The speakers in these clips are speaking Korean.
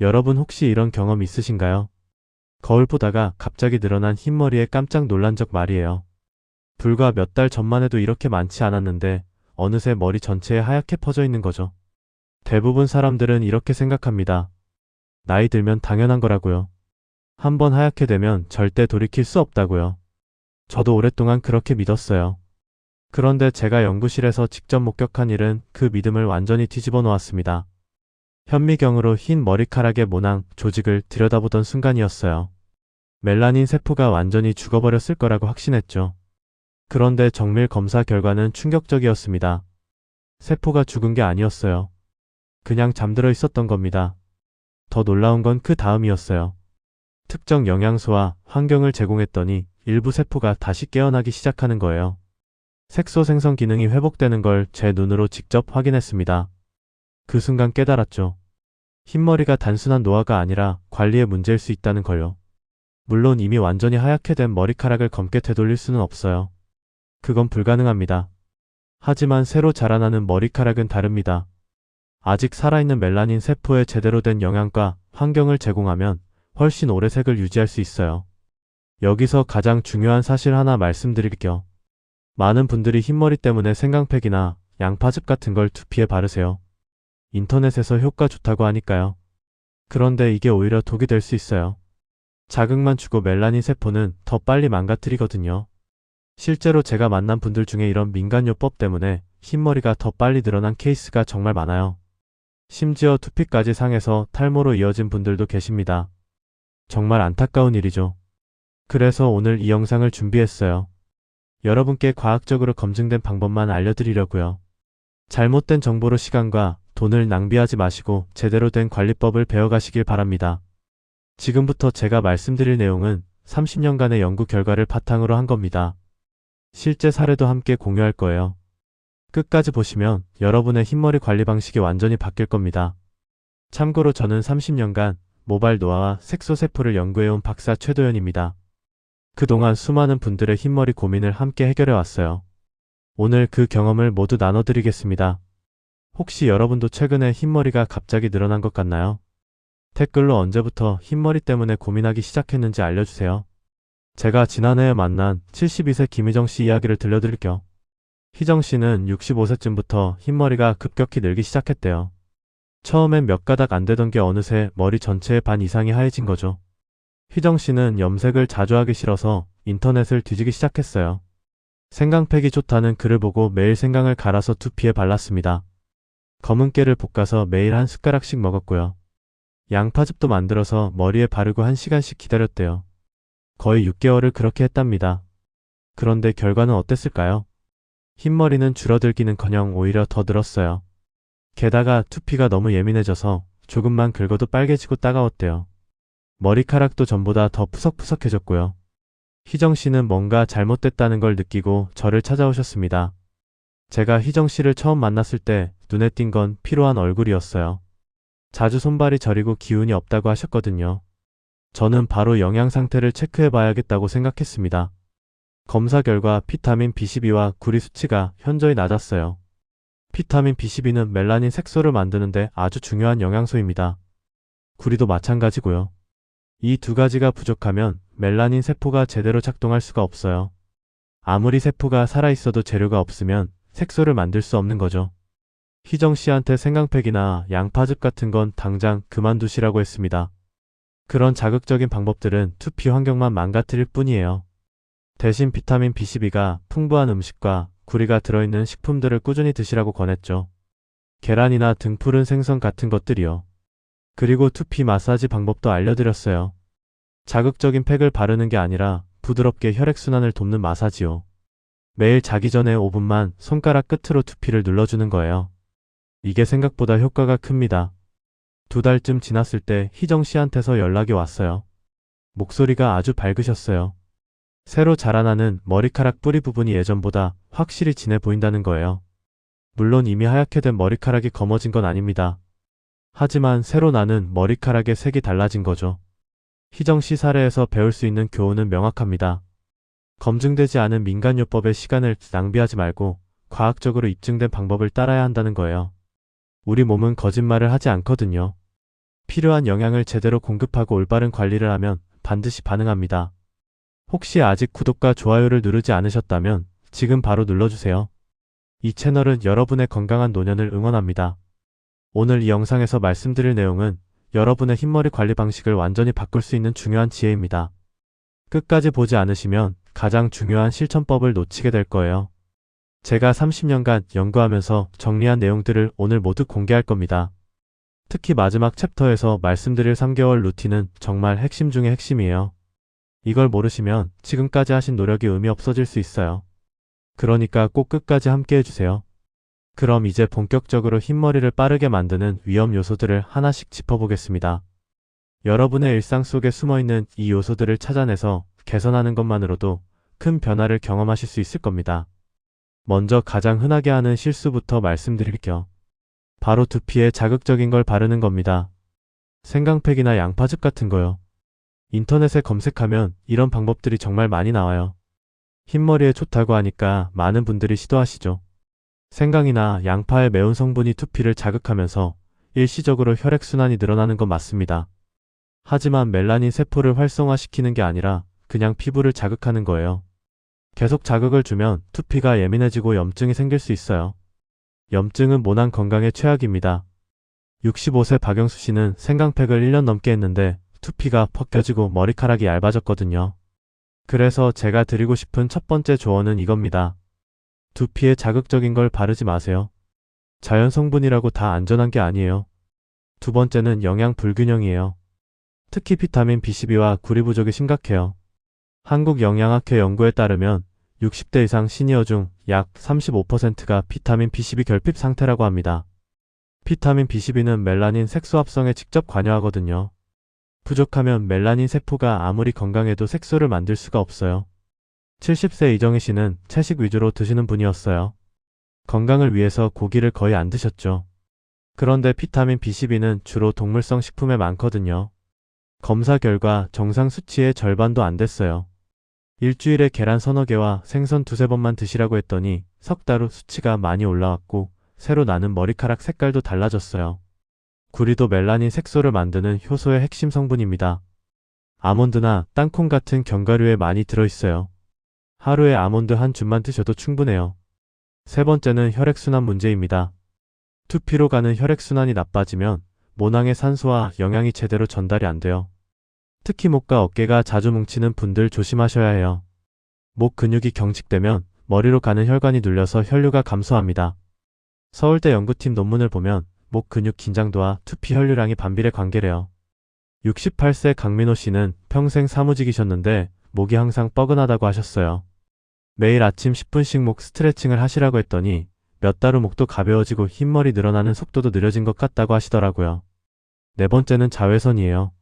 여러분 혹시 이런 경험 있으신가요? 거울 보다가 갑자기 늘어난 흰머리에 깜짝 놀란 적 말이에요. 불과 몇 달 전만 해도 이렇게 많지 않았는데 어느새 머리 전체에 하얗게 퍼져 있는 거죠. 대부분 사람들은 이렇게 생각합니다. 나이 들면 당연한 거라고요. 한번 하얗게 되면 절대 돌이킬 수 없다고요. 저도 오랫동안 그렇게 믿었어요. 그런데 제가 연구실에서 직접 목격한 일은 그 믿음을 완전히 뒤집어 놓았습니다. 현미경으로 흰 머리카락의 모낭, 조직을 들여다보던 순간이었어요. 멜라닌 세포가 완전히 죽어버렸을 거라고 확신했죠. 그런데 정밀 검사 결과는 충격적이었습니다. 세포가 죽은 게 아니었어요. 그냥 잠들어 있었던 겁니다. 더 놀라운 건 그 다음이었어요. 특정 영양소와 환경을 제공했더니 일부 세포가 다시 깨어나기 시작하는 거예요. 색소 생성 기능이 회복되는 걸 제 눈으로 직접 확인했습니다. 그 순간 깨달았죠. 흰머리가 단순한 노화가 아니라 관리의 문제일 수 있다는 걸요. 물론 이미 완전히 하얗게 된 머리카락을 검게 되돌릴 수는 없어요. 그건 불가능합니다. 하지만 새로 자라나는 머리카락은 다릅니다. 아직 살아있는 멜라닌 세포에 제대로 된 영양과 환경을 제공하면 훨씬 오래 색을 유지할 수 있어요. 여기서 가장 중요한 사실 하나 말씀드릴게요. 많은 분들이 흰머리 때문에 생강팩이나 양파즙 같은 걸 두피에 바르세요. 인터넷에서 효과 좋다고 하니까요. 그런데 이게 오히려 독이 될 수 있어요. 자극만 주고 멜라닌 세포는 더 빨리 망가뜨리거든요. 실제로 제가 만난 분들 중에 이런 민간요법 때문에 흰머리가 더 빨리 늘어난 케이스가 정말 많아요. 심지어 두피까지 상해서 탈모로 이어진 분들도 계십니다. 정말 안타까운 일이죠. 그래서 오늘 이 영상을 준비했어요. 여러분께 과학적으로 검증된 방법만 알려드리려고요. 잘못된 정보로 시간과 돈을 낭비하지 마시고 제대로 된 관리법을 배워가시길 바랍니다. 지금부터 제가 말씀드릴 내용은 30년간의 연구 결과를 바탕으로 한 겁니다. 실제 사례도 함께 공유할 거예요. 끝까지 보시면 여러분의 흰머리 관리 방식이 완전히 바뀔 겁니다. 참고로 저는 30년간 모발 노화와 색소 세포를 연구해온 박사 최도연입니다. 그동안 수많은 분들의 흰머리 고민을 함께 해결해 왔어요. 오늘 그 경험을 모두 나눠드리겠습니다. 혹시 여러분도 최근에 흰머리가 갑자기 늘어난 것 같나요? 댓글로 언제부터 흰머리 때문에 고민하기 시작했는지 알려주세요. 제가 지난해에 만난 72세 김희정 씨 이야기를 들려드릴게요. 희정 씨는 65세쯤부터 흰머리가 급격히 늘기 시작했대요. 처음엔 몇 가닥 안 되던 게 어느새 머리 전체의 반 이상이 하얘진 거죠. 희정 씨는 염색을 자주 하기 싫어서 인터넷을 뒤지기 시작했어요. 생강팩이 좋다는 글을 보고 매일 생강을 갈아서 두피에 발랐습니다. 검은 깨를 볶아서 매일 한 숟가락씩 먹었고요. 양파즙도 만들어서 머리에 바르고 한 시간씩 기다렸대요. 거의 6개월을 그렇게 했답니다. 그런데 결과는 어땠을까요? 흰머리는 줄어들기는커녕 오히려 더 늘었어요. 게다가 두피가 너무 예민해져서 조금만 긁어도 빨개지고 따가웠대요. 머리카락도 전보다 더 푸석푸석해졌고요. 희정 씨는 뭔가 잘못됐다는 걸 느끼고 저를 찾아오셨습니다. 제가 희정 씨를 처음 만났을 때 눈에 띈 건 피로한 얼굴이었어요. 자주 손발이 저리고 기운이 없다고 하셨거든요. 저는 바로 영양 상태를 체크해 봐야겠다고 생각했습니다. 검사 결과 비타민 B12와 구리 수치가 현저히 낮았어요. 비타민 B12는 멜라닌 색소를 만드는데 아주 중요한 영양소입니다. 구리도 마찬가지고요. 이 두 가지가 부족하면 멜라닌 세포가 제대로 작동할 수가 없어요. 아무리 세포가 살아있어도 재료가 없으면 색소를 만들 수 없는 거죠. 희정 씨한테 생강팩이나 양파즙 같은 건 당장 그만두시라고 했습니다. 그런 자극적인 방법들은 투피 환경만 망가뜨릴 뿐이에요. 대신 비타민 B12가 풍부한 음식과 구리가 들어있는 식품들을 꾸준히 드시라고 권했죠. 계란이나 등푸른 생선 같은 것들이요. 그리고 투피 마사지 방법도 알려드렸어요. 자극적인 팩을 바르는 게 아니라 부드럽게 혈액순환을 돕는 마사지요. 매일 자기 전에 5분만 손가락 끝으로 두피를 눌러주는 거예요. 이게 생각보다 효과가 큽니다. 두 달쯤 지났을 때 희정 씨한테서 연락이 왔어요. 목소리가 아주 밝으셨어요. 새로 자라나는 머리카락 뿌리 부분이 예전보다 확실히 진해 보인다는 거예요. 물론 이미 하얗게 된 머리카락이 검어진 건 아닙니다. 하지만 새로 나는 머리카락의 색이 달라진 거죠. 희정 씨 사례에서 배울 수 있는 교훈은 명확합니다. 검증되지 않은 민간요법의 시간을 낭비하지 말고 과학적으로 입증된 방법을 따라야 한다는 거예요. 우리 몸은 거짓말을 하지 않거든요. 필요한 영양을 제대로 공급하고 올바른 관리를 하면 반드시 반응합니다. 혹시 아직 구독과 좋아요를 누르지 않으셨다면 지금 바로 눌러주세요. 이 채널은 여러분의 건강한 노년을 응원합니다. 오늘 이 영상에서 말씀드릴 내용은 여러분의 흰머리 관리 방식을 완전히 바꿀 수 있는 중요한 지혜입니다. 끝까지 보지 않으시면 가장 중요한 실천법을 놓치게 될 거예요. 제가 30년간 연구하면서 정리한 내용들을 오늘 모두 공개할 겁니다. 특히 마지막 챕터에서 말씀드릴 3개월 루틴은 정말 핵심 중의 핵심이에요. 이걸 모르시면 지금까지 하신 노력이 의미 없어질 수 있어요. 그러니까 꼭 끝까지 함께 해주세요. 그럼 이제 본격적으로 흰머리를 빠르게 만드는 위험 요소들을 하나씩 짚어보겠습니다. 여러분의 일상 속에 숨어있는 이 요소들을 찾아내서 개선하는 것만으로도 큰 변화를 경험하실 수 있을 겁니다. 먼저 가장 흔하게 하는 실수부터 말씀드릴게요. 바로 두피에 자극적인 걸 바르는 겁니다. 생강팩이나 양파즙 같은 거요. 인터넷에 검색하면 이런 방법들이 정말 많이 나와요. 흰머리에 좋다고 하니까 많은 분들이 시도하시죠. 생강이나 양파의 매운 성분이 두피를 자극하면서 일시적으로 혈액순환이 늘어나는 건 맞습니다. 하지만 멜라닌 세포를 활성화시키는 게 아니라 그냥 피부를 자극하는 거예요. 계속 자극을 주면 두피가 예민해지고 염증이 생길 수 있어요. 염증은 모낭 건강에 최악입니다. 65세 박영수 씨는 생강팩을 1년 넘게 했는데 두피가 벗겨지고 머리카락이 얇아졌거든요. 그래서 제가 드리고 싶은 첫 번째 조언은 이겁니다. 두피에 자극적인 걸 바르지 마세요. 자연 성분이라고 다 안전한 게 아니에요. 두 번째는 영양 불균형이에요. 특히 비타민 B12와 구리 부족이 심각해요. 한국영양학회 연구에 따르면 60대 이상 시니어 중 약 35%가 비타민 B12 결핍 상태라고 합니다. 비타민 B12는 멜라닌 색소 합성에 직접 관여하거든요. 부족하면 멜라닌 세포가 아무리 건강해도 색소를 만들 수가 없어요. 70세 이정희 씨는 채식 위주로 드시는 분이었어요. 건강을 위해서 고기를 거의 안 드셨죠. 그런데 비타민 B12는 주로 동물성 식품에 많거든요. 검사 결과 정상 수치의 절반도 안 됐어요. 일주일에 계란 서너 개와 생선 두세 번만 드시라고 했더니 석 달 후 수치가 많이 올라왔고 새로 나는 머리카락 색깔도 달라졌어요. 구리도 멜라닌 색소를 만드는 효소의 핵심 성분입니다. 아몬드나 땅콩 같은 견과류에 많이 들어있어요. 하루에 아몬드 한 줌만 드셔도 충분해요. 세 번째는 혈액순환 문제입니다. 두피로 가는 혈액순환이 나빠지면 모낭의 산소와 영양이 제대로 전달이 안 돼요. 특히 목과 어깨가 자주 뭉치는 분들 조심하셔야 해요. 목 근육이 경직되면 머리로 가는 혈관이 눌려서 혈류가 감소합니다. 서울대 연구팀 논문을 보면 목 근육 긴장도와 투피 혈류량이 반비례 관계래요. 68세 강민호 씨는 평생 사무직이셨는데 목이 항상 뻐근하다고 하셨어요. 매일 아침 10분씩 목 스트레칭을 하시라고 했더니 몇 달 후 목도 가벼워지고 흰머리 늘어나는 속도도 느려진 것 같다고 하시더라고요. 네 번째는 자외선이에요.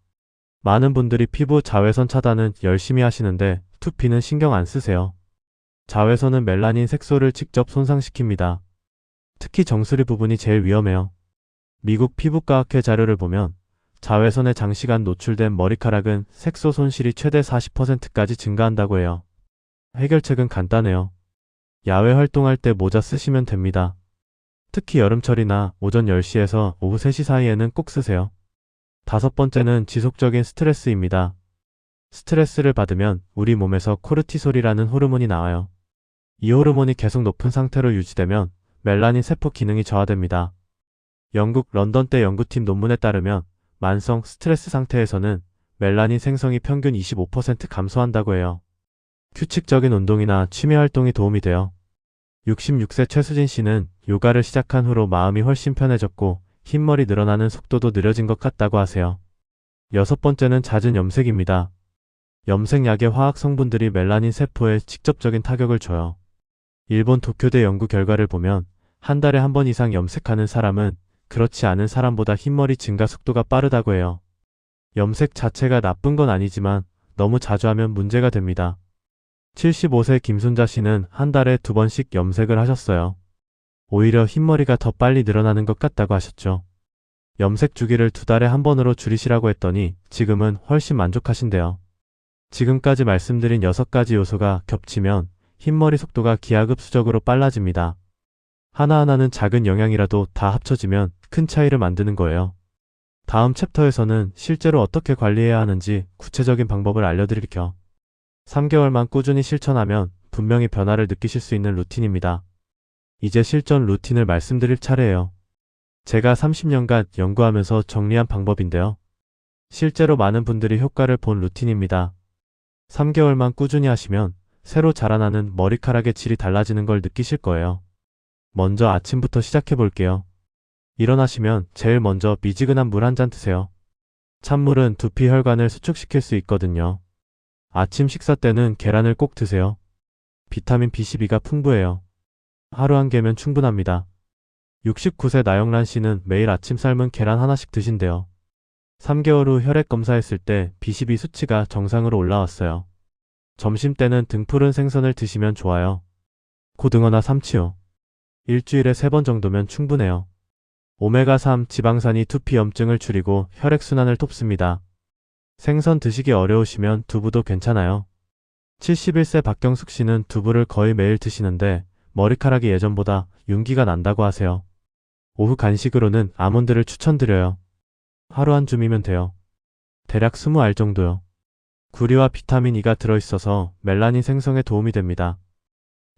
많은 분들이 피부 자외선 차단은 열심히 하시는데 투피는 신경 안 쓰세요. 자외선은 멜라닌 색소를 직접 손상시킵니다. 특히 정수리 부분이 제일 위험해요. 미국 피부과학회 자료를 보면 자외선에 장시간 노출된 머리카락은 색소 손실이 최대 40%까지 증가한다고 해요. 해결책은 간단해요. 야외 활동할 때 모자 쓰시면 됩니다. 특히 여름철이나 오전 10시에서 오후 3시 사이에는 꼭 쓰세요. 다섯 번째는 지속적인 스트레스입니다. 스트레스를 받으면 우리 몸에서 코르티솔이라는 호르몬이 나와요. 이 호르몬이 계속 높은 상태로 유지되면 멜라닌 세포 기능이 저하됩니다. 영국 런던대 연구팀 논문에 따르면 만성 스트레스 상태에서는 멜라닌 생성이 평균 25% 감소한다고 해요. 규칙적인 운동이나 취미 활동이 도움이 돼요. 66세 최수진 씨는 요가를 시작한 후로 마음이 훨씬 편해졌고 흰머리 늘어나는 속도도 느려진 것 같다고 하세요. 여섯 번째는 잦은 염색입니다. 염색약의 화학 성분들이 멜라닌 세포에 직접적인 타격을 줘요. 일본 도쿄대 연구 결과를 보면 한 달에 한 번 이상 염색하는 사람은 그렇지 않은 사람보다 흰머리 증가 속도가 빠르다고 해요. 염색 자체가 나쁜 건 아니지만 너무 자주 하면 문제가 됩니다. 75세 김순자 씨는 한 달에 두 번씩 염색을 하셨어요. 오히려 흰머리가 더 빨리 늘어나는 것 같다고 하셨죠. 염색 주기를 두 달에 한 번으로 줄이시라고 했더니 지금은 훨씬 만족하신대요. 지금까지 말씀드린 여섯 가지 요소가 겹치면 흰머리 속도가 기하급수적으로 빨라집니다. 하나하나는 작은 영향이라도 다 합쳐지면 큰 차이를 만드는 거예요. 다음 챕터에서는 실제로 어떻게 관리해야 하는지 구체적인 방법을 알려드릴게요. 3개월만 꾸준히 실천하면 분명히 변화를 느끼실 수 있는 루틴입니다. 이제 실전 루틴을 말씀드릴 차례예요. 제가 30년간 연구하면서 정리한 방법인데요. 실제로 많은 분들이 효과를 본 루틴입니다. 3개월만 꾸준히 하시면 새로 자라나는 머리카락의 질이 달라지는 걸 느끼실 거예요. 먼저 아침부터 시작해 볼게요. 일어나시면 제일 먼저 미지근한 물 한 잔 드세요. 찬물은 두피 혈관을 수축시킬 수 있거든요. 아침 식사 때는 계란을 꼭 드세요. 비타민 B12가 풍부해요. 하루 한 개면 충분합니다. 69세 나영란 씨는 매일 아침 삶은 계란 하나씩 드신대요. 3개월 후 혈액 검사했을 때 B12 수치가 정상으로 올라왔어요. 점심 때는 등푸른 생선을 드시면 좋아요. 고등어나 삼치요. 일주일에 3번 정도면 충분해요. 오메가3 지방산이 두피 염증을 줄이고 혈액순환을 돕습니다. 생선 드시기 어려우시면 두부도 괜찮아요. 71세 박경숙 씨는 두부를 거의 매일 드시는데 머리카락이 예전보다 윤기가 난다고 하세요. 오후 간식으로는 아몬드를 추천드려요. 하루 한 줌이면 돼요. 대략 20알 정도요. 구리와 비타민 E가 들어있어서 멜라닌 생성에 도움이 됩니다.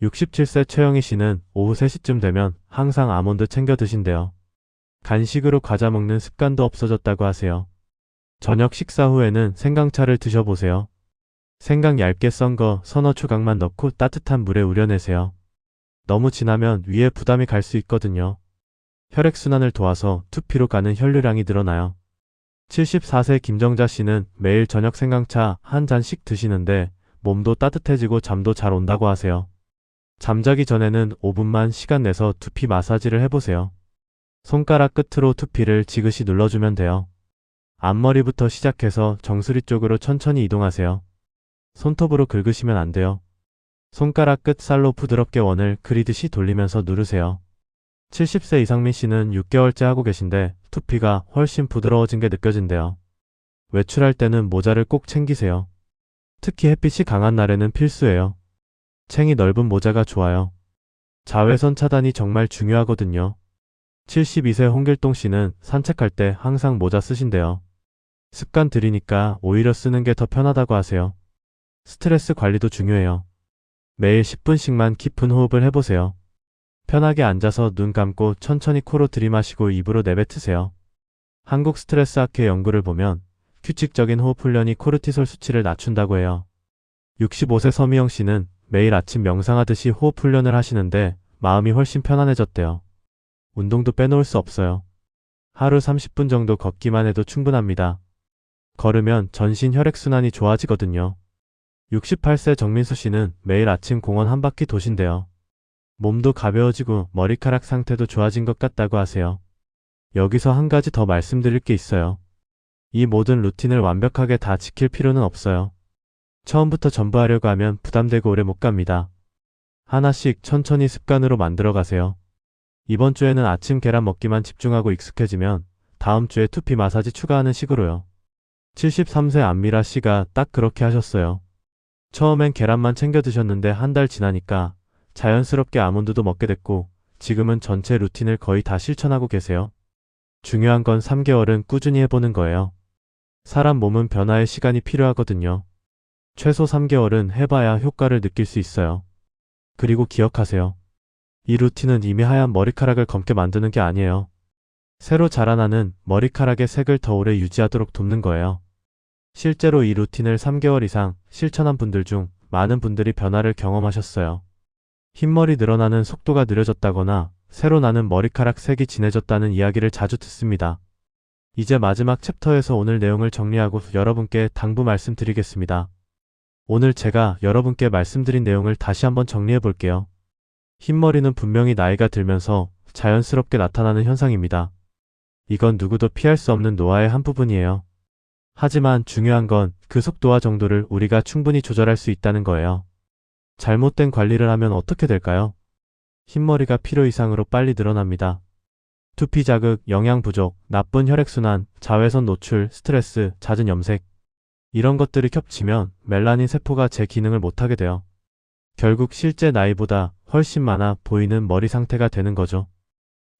67세 최영희 씨는 오후 3시쯤 되면 항상 아몬드 챙겨 드신대요. 간식으로 과자 먹는 습관도 없어졌다고 하세요. 저녁 식사 후에는 생강차를 드셔보세요. 생강 얇게 썬 거 서너 조각만 넣고 따뜻한 물에 우려내세요. 너무 진하면 위에 부담이 갈 수 있거든요. 혈액순환을 도와서 투피로 가는 혈류량이 늘어나요. 74세 김정자 씨는 매일 저녁 생강차 한 잔씩 드시는데 몸도 따뜻해지고 잠도 잘 온다고 하세요. 잠자기 전에는 5분만 시간 내서 두피 마사지를 해보세요. 손가락 끝으로 두피를 지그시 눌러주면 돼요. 앞머리부터 시작해서 정수리 쪽으로 천천히 이동하세요. 손톱으로 긁으시면 안 돼요. 손가락 끝 살로 부드럽게 원을 그리듯이 돌리면서 누르세요. 70세 이상민 씨는 6개월째 하고 계신데 두피가 훨씬 부드러워진 게 느껴진대요. 외출할 때는 모자를 꼭 챙기세요. 특히 햇빛이 강한 날에는 필수예요. 챙이 넓은 모자가 좋아요. 자외선 차단이 정말 중요하거든요. 72세 홍길동 씨는 산책할 때 항상 모자 쓰신대요. 습관 들이니까 오히려 쓰는 게 더 편하다고 하세요. 스트레스 관리도 중요해요. 매일 10분씩만 깊은 호흡을 해보세요. 편하게 앉아서 눈 감고 천천히 코로 들이마시고 입으로 내뱉으세요. 한국 스트레스 학회 연구를 보면 규칙적인 호흡 훈련이 코르티솔 수치를 낮춘다고 해요. 65세 서미영 씨는 매일 아침 명상하듯이 호흡 훈련을 하시는데 마음이 훨씬 편안해졌대요. 운동도 빼놓을 수 없어요. 하루 30분 정도 걷기만 해도 충분합니다. 걸으면 전신 혈액순환이 좋아지거든요. 68세 정민수 씨는 매일 아침 공원 한 바퀴 도신대요. 몸도 가벼워지고 머리카락 상태도 좋아진 것 같다고 하세요. 여기서 한 가지 더 말씀드릴 게 있어요. 이 모든 루틴을 완벽하게 다 지킬 필요는 없어요. 처음부터 전부 하려고 하면 부담되고 오래 못 갑니다. 하나씩 천천히 습관으로 만들어 가세요. 이번 주에는 아침 계란 먹기만 집중하고 익숙해지면 다음 주에 투피 마사지 추가하는 식으로요. 73세 안미라 씨가 딱 그렇게 하셨어요. 처음엔 계란만 챙겨 드셨는데 한 달 지나니까 자연스럽게 아몬드도 먹게 됐고 지금은 전체 루틴을 거의 다 실천하고 계세요. 중요한 건 3개월은 꾸준히 해보는 거예요. 사람 몸은 변화의 시간이 필요하거든요. 최소 3개월은 해봐야 효과를 느낄 수 있어요. 그리고 기억하세요. 이 루틴은 이미 하얀 머리카락을 검게 만드는 게 아니에요. 새로 자라나는 머리카락의 색을 더 오래 유지하도록 돕는 거예요. 실제로 이 루틴을 3개월 이상 실천한 분들 중 많은 분들이 변화를 경험하셨어요. 흰머리 늘어나는 속도가 느려졌다거나 새로 나는 머리카락 색이 진해졌다는 이야기를 자주 듣습니다. 이제 마지막 챕터에서 오늘 내용을 정리하고 여러분께 당부 말씀드리겠습니다. 오늘 제가 여러분께 말씀드린 내용을 다시 한번 정리해 볼게요. 흰머리는 분명히 나이가 들면서 자연스럽게 나타나는 현상입니다. 이건 누구도 피할 수 없는 노화의 한 부분이에요. 하지만 중요한 건 그 속도와 정도를 우리가 충분히 조절할 수 있다는 거예요. 잘못된 관리를 하면 어떻게 될까요? 흰머리가 필요 이상으로 빨리 늘어납니다. 두피 자극, 영양 부족, 나쁜 혈액순환, 자외선 노출, 스트레스, 잦은 염색. 이런 것들이 겹치면 멜라닌 세포가 제 기능을 못하게 돼요. 결국 실제 나이보다 훨씬 많아 보이는 머리 상태가 되는 거죠.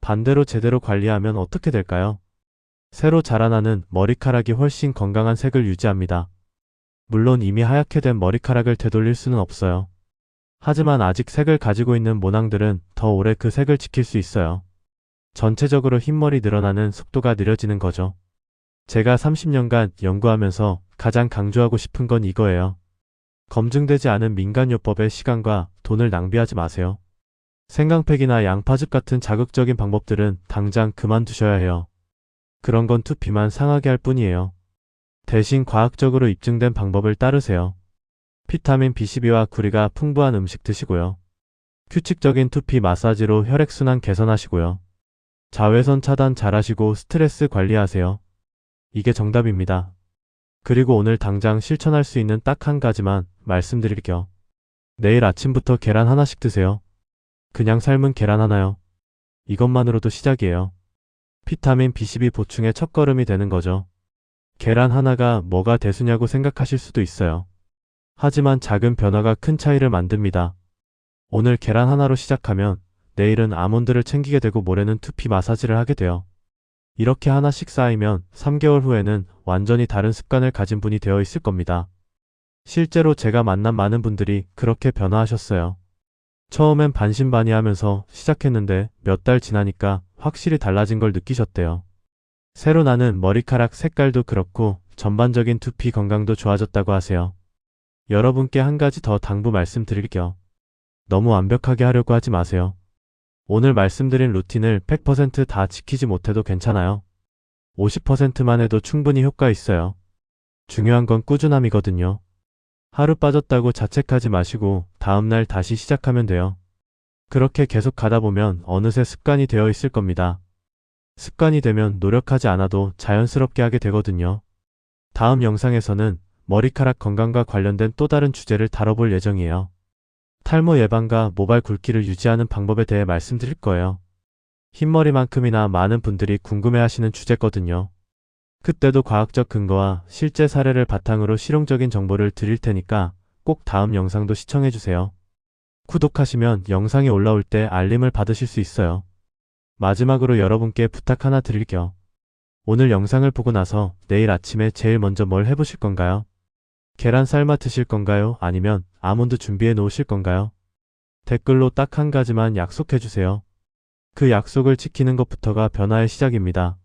반대로 제대로 관리하면 어떻게 될까요? 새로 자라나는 머리카락이 훨씬 건강한 색을 유지합니다. 물론 이미 하얗게 된 머리카락을 되돌릴 수는 없어요. 하지만 아직 색을 가지고 있는 모낭들은 더 오래 그 색을 지킬 수 있어요. 전체적으로 흰머리 늘어나는 속도가 느려지는 거죠. 제가 30년간 연구하면서 가장 강조하고 싶은 건 이거예요. 검증되지 않은 민간요법에 시간과 돈을 낭비하지 마세요. 생강팩이나 양파즙 같은 자극적인 방법들은 당장 그만두셔야 해요. 그런 건 투피만 상하게 할 뿐이에요. 대신 과학적으로 입증된 방법을 따르세요. 비타민 B12와 구리가 풍부한 음식 드시고요. 규칙적인 투피 마사지로 혈액순환 개선하시고요. 자외선 차단 잘하시고 스트레스 관리하세요. 이게 정답입니다. 그리고 오늘 당장 실천할 수 있는 딱 한 가지만 말씀드릴게요. 내일 아침부터 계란 하나씩 드세요. 그냥 삶은 계란 하나요. 이것만으로도 시작이에요. 비타민 B12 보충의 첫걸음이 되는 거죠. 계란 하나가 뭐가 대수냐고 생각하실 수도 있어요. 하지만 작은 변화가 큰 차이를 만듭니다. 오늘 계란 하나로 시작하면 내일은 아몬드를 챙기게 되고 모레는 투피 마사지를 하게 돼요. 이렇게 하나씩 쌓이면 3개월 후에는 완전히 다른 습관을 가진 분이 되어 있을 겁니다. 실제로 제가 만난 많은 분들이 그렇게 변화하셨어요. 처음엔 반신반의하면서 시작했는데 몇 달 지나니까 확실히 달라진 걸 느끼셨대요. 새로 나는 머리카락 색깔도 그렇고 전반적인 두피 건강도 좋아졌다고 하세요. 여러분께 한 가지 더 당부 말씀드릴게요. 너무 완벽하게 하려고 하지 마세요. 오늘 말씀드린 루틴을 100%다 지키지 못해도 괜찮아요. 50%만 해도 충분히 효과 있어요. 중요한 건 꾸준함이거든요. 하루 빠졌다고 자책하지 마시고 다음날 다시 시작하면 돼요. 그렇게 계속 가다 보면 어느새 습관이 되어 있을 겁니다. 습관이 되면 노력하지 않아도 자연스럽게 하게 되거든요. 다음 영상에서는 머리카락 건강과 관련된 또 다른 주제를 다뤄볼 예정이에요. 탈모 예방과 모발 굵기를 유지하는 방법에 대해 말씀드릴 거예요. 흰머리만큼이나 많은 분들이 궁금해하시는 주제거든요. 그때도 과학적 근거와 실제 사례를 바탕으로 실용적인 정보를 드릴 테니까 꼭 다음 영상도 시청해주세요. 구독하시면 영상이 올라올 때 알림을 받으실 수 있어요. 마지막으로 여러분께 부탁 하나 드릴게요. 오늘 영상을 보고 나서 내일 아침에 제일 먼저 뭘 해보실 건가요? 계란 삶아 드실 건가요? 아니면 아몬드 준비해 놓으실 건가요? 댓글로 딱 한 가지만 약속해 주세요. 그 약속을 지키는 것부터가 변화의 시작입니다.